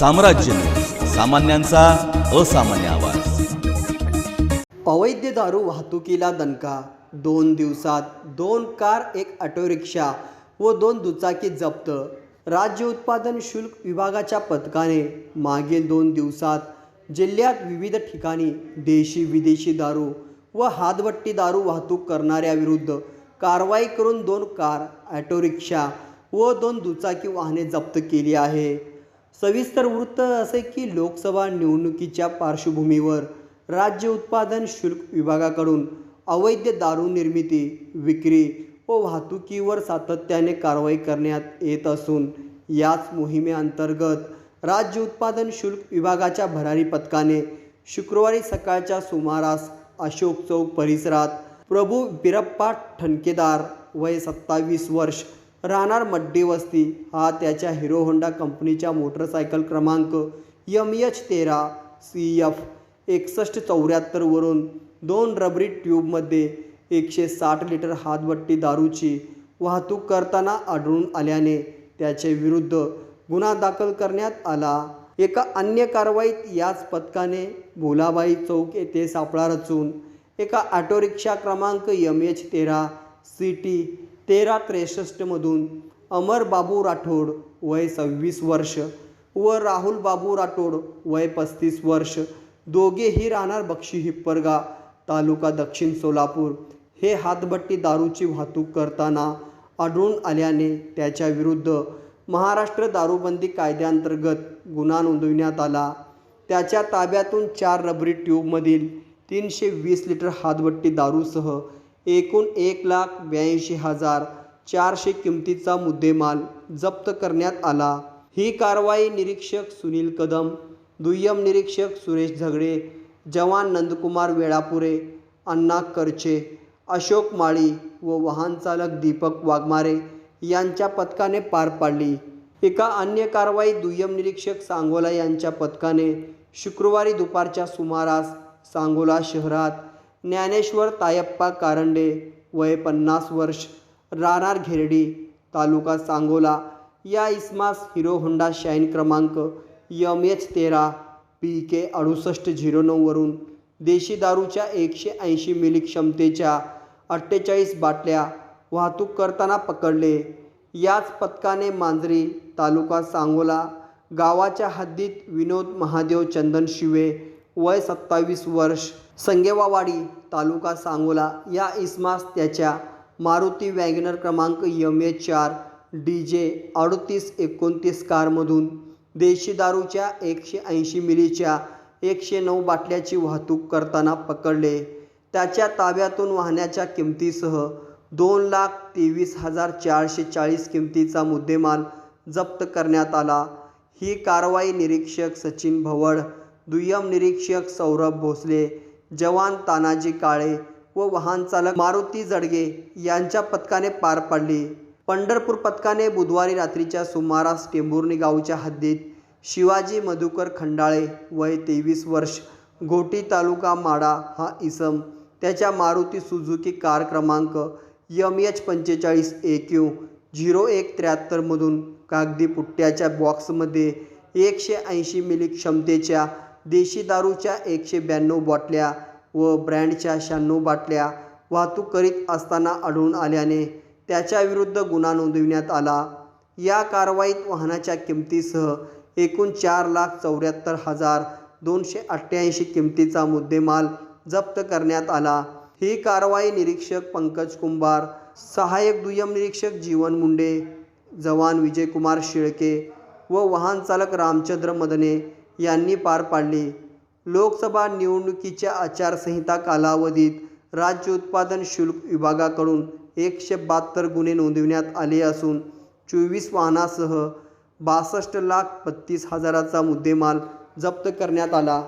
साम्राज्य. सामान्यांचा असामान्य आवाज. अवैध दारू वाहतुकीला दणका. दोन दिवसात दोन कार एक ऑटो रिक्षा व दोन दुचाकी जप्त. राज्य उत्पादन शुल्क विभागाच्या पथकाने मागील दोन दिवसात जिल्ह्यात विविध ठिकाणी देशी विदेशी दारू व हातभट्टी दारू वाहतूक करणाऱ्याविरुद्ध कारवाई करून दोन कार ऑटो रिक्षा व दोन दुचाकी वाहने जप्त केली आहे. सविस्तर वृत्त असे की लोकसभा निवडणुकीच्या पार्श्वभूमीवर राज्य उत्पादन शुल्क विभागाकडून अवैध दारू निर्मिती विक्री व वाहतुकीवर सातत्याने कारवाई करण्यात येत असून याच मोहिमेअंतर्गत राज्य उत्पादन शुल्क विभागाच्या भरारी पथकाने शुक्रवारी सकाळच्या सुमारास अशोक चौक परिसरात प्रभू बिरप्पा ठणकेदार वय सत्तावीस वर्ष राहणार मड्डी वस्ती हा त्याच्या हिरो होंडा कंपनीच्या मोटरसायकल क्रमांक यम एच तेरा सी एफ एकसष्ट चौऱ्याहत्तरवरून दोन रबरी ट्यूबमध्ये एकशे साठ लिटर हातभट्टी दारूची वाहतूक करताना आढळून आल्याने त्याचे विरुद्ध गुन्हा दाखल करण्यात आला. एका अन्य कारवाईत याच पथकाने भोलाबाई चौक येथे सापळा रचून एका ऑटो रिक्षा क्रमांक यम एच तेरा सी टी तेरा त्रेसष्टमधून अमर बाबू राठोड वय सव्वीस वर्ष व राहुल बाबू राठोड वय पस्तीस वर्ष. दोघेही राहणार बक्षी हिप्परगा तालुका दक्षिण सोलापूर. हे हातभट्टी दारूची वाहतूक करताना आढळून आल्याने त्याच्या विरुद्ध महाराष्ट्र दारूबंदी कायद्याअंतर्गत गुन्हा नोंदविण्यात आला. त्याच्या ताब्यातून चार रबरी ट्यूबमधील तीनशे वीस लिटर हातभट्टी दारूसह एकूण एक लाख ब्याऐंशी हजार चारशे किमतीचा मुद्देमाल जप्त करण्यात आला. ही कारवाई निरीक्षक सुनील कदम दुय्यम निरीक्षक सुरेश झगडे जवान नंदकुमार वेळापुरे अण्णा करचे अशोक माळी व वाहन चालक दीपक वाघमारे यांच्या पथकाने पार पाडली. एका अन्य कारवाई दुय्यम निरीक्षक सांगोला यांच्या पथकाने शुक्रवारी दुपारच्या सुमारास सांगोला शहरात ज्ञानेश्वर तायप्पा कारंडे वय पन्नास वर्ष राहणार घेरडी तालुका सांगोला या इसमास हिरो होंडा शाईन क्रमांक यम एच तेरा पी के अडुसष्ट झिरो नऊवरून देशी दारूच्या एकशे ऐंशी मिली क्षमतेच्या अठ्ठेचाळीस बाटल्या वाहतूक करताना पकडले. याच पथकाने मांजरी तालुका सांगोला गावाच्या हद्दीत विनोद महादेव चंदन शिवे वय सत्तावीस वर्ष संगेवावाडी तालुका सांगोला या इसमास त्याच्या मारुती वॅगनर क्रमांक यम ए चार डी जे अडतीस एकोणतीस कारमधून देशी दारूच्या एकशे ऐंशी मिलीच्या एकशे नऊ बाटल्याची वाहतूक करताना पकडले. त्याच्या ताब्यातून वाहण्याच्या किमतीसह दोन लाख तेवीस हजार चारशे चाळीस किमतीचा मुद्देमाल जप्त करण्यात आला. ही कारवाई निरीक्षक सचिन भवड दुय्यम निरीक्षक सौरभ भोसले जवान तानाजी काळे व वाहन चालक मारुती जडगे यांच्या पथकाने पार पाडली. पंढरपूर पथकाने बुधवारी रात्रीच्या सुमारास टेंभुर्णी गावच्या हद्दीत शिवाजी मधुकर खंडाळे वय तेवीस वर्ष घोटी तालुका माडा हा इसम त्याच्या मारुती सुझुकी कार क्रमांक यम एच पंचेचाळीस ए क्यू झिरो एक त्र्याहत्तरमधून कागदी पुट्ट्याच्या बॉक्समध्ये एकशे ऐंशी मिली क्षमतेच्या देशी दारूच्या एकशे ब्याण्णव बाटल्या व ब्रँडच्या शहाण्णव बाटल्या वाहतूक करीत असताना आढळून आल्याने त्याच्याविरुद्ध गुन्हा नोंदविण्यात आला. या कारवाईत वाहनाच्या किमतीसह एकूण चार लाख चौऱ्याहत्तर हजार दोनशे अठ्ठ्याऐंशी किमतीचा मुद्देमाल जप्त करण्यात आला. ही कारवाई निरीक्षक पंकज कुंभार सहाय्यक दुय्यम निरीक्षक जीवन मुंडे जवान विजयकुमार शेळके व वाहन चालक रामचंद्र मदने यांनी पार पाडली. लोकसभा निवडणुकीच्या आचारसंहिता कालावधीत राज्य उत्पादन शुल्क विभागाकडून एकशे बहात्तर गुन्हे नोंदविण्यात आले असून चोवीस वाहनासह बासष्ट लाख बत्तीस हजाराचा मुद्देमाल जप्त करण्यात आला.